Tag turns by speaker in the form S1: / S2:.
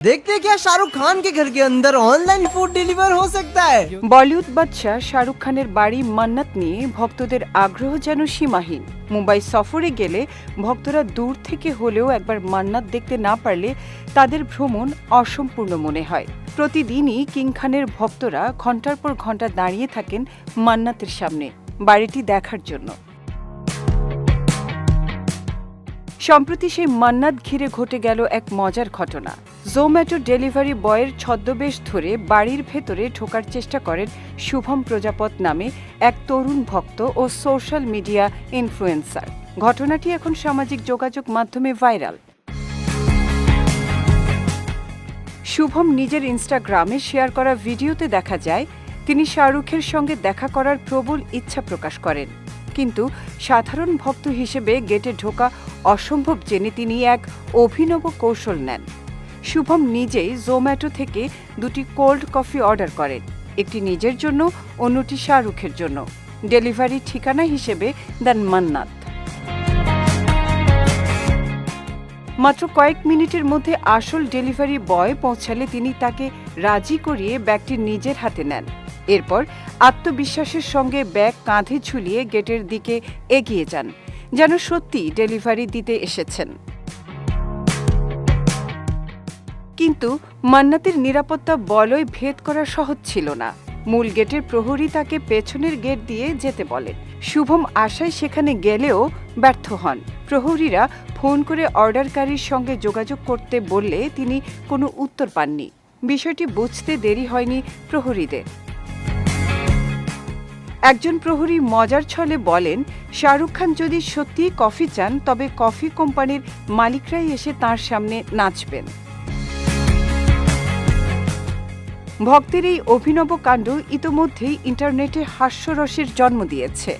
S1: देखते क्या शाहरुख खान के घर के अंदर ऑनलाइन फूड डिलीवर हो सकता है
S2: বলিউড বাদশা শাহরুখ খানের বাড়ি মান্নাত নিয়ে ভক্তদের আগ্রহ যেন সীমাহীন মুম্বাই সফরে গেলে ভক্তরা দূর থেকে হলেও একবার মান্নাত দেখতে না পারলে তাদের ভ্রমণ অসম্পূর্ণ মনে হয় প্রতিদিনই কিং খানের ভক্তরা ঘন্টার পর ঘন্টা দাঁড়িয়ে থাকেন মান্নাতের সামনে বাড়িটি দেখার জন্য সম্প্রতি সেই মান্নাত ঘিরে ঘটে গেল এক মজার ঘটনা। জোম্যাটো ডেলিভারি বয়ের ছদ্মবেশ ধরে বাড়ির ভেতরে ঢোকার চেষ্টা করেন শুভম প্রজাপত নামে এক তরুণ ভক্ত ও সোশ্যাল মিডিয়া ইনফ্লুয়েন্সার। ঘটনাটি এখন সামাজিক যোগাযোগ মাধ্যমে ভাইরাল। শুভম নিজের ইনস্টাগ্রামে শেয়ার করা ভিডিওতে দেখা যায়, তিনি শাহরুখের সঙ্গে দেখা করার প্রবল ইচ্ছা প্রকাশ করেন। কিন্তু সাধারণ ভক্ত হিসেবে গেটে ঢোকা অসম্ভব জেনে তিনি এক অভিনব কৌশল নেন। শুভম নিজেই জোম্যাটো থেকে দুটি কোল্ড কফি অর্ডার করেন, একটি নিজের জন্য, অন্যটি শাহরুখের জন্য। ডেলিভারি ঠিকানা হিসেবে দেন মান্নাত। মাত্র কয়েক মিনিটের মধ্যে আসল ডেলিভারি বয় পৌঁছালে তিনি তাকে রাজি করিয়ে ব্যাগটি নিজের হাতে নেন। এরপর আত্মবিশ্বাসের সঙ্গে ব্যাগ কাঁধে ঝুলিয়ে গেটের দিকে এগিয়ে যান, যেন সত্যি ডেলিভারি দিতে এসেছেন। কিন্তু মান্নাতের নিরাপত্তা বলয় ভেদ করা সহজ ছিল না। মূল গেটের প্রহরী তাকে পেছনের গেট দিয়ে যেতে বলেন। শুভম আশায় সেখানে গেলেও ব্যর্থ হন। প্রহরীরা ফোন করে অর্ডারকারীর সঙ্গে যোগাযোগ করতে বললে তিনি কোনো উত্তর পাননি। বিষয়টি বুঝতে দেরি হয়নি প্রহরীদের। একজন প্রহরী মজার ছলে বলেন, শাহরুখ খান যদি সত্যিই কফি চান, তবে কফি কোম্পানির মালিকরাই এসে তার সামনে নাচবেন। ভক্তের এই অভিনব কাণ্ড ইতোমধ্যেই ইন্টারনেটে হাস্যরসের জন্ম দিয়েছে।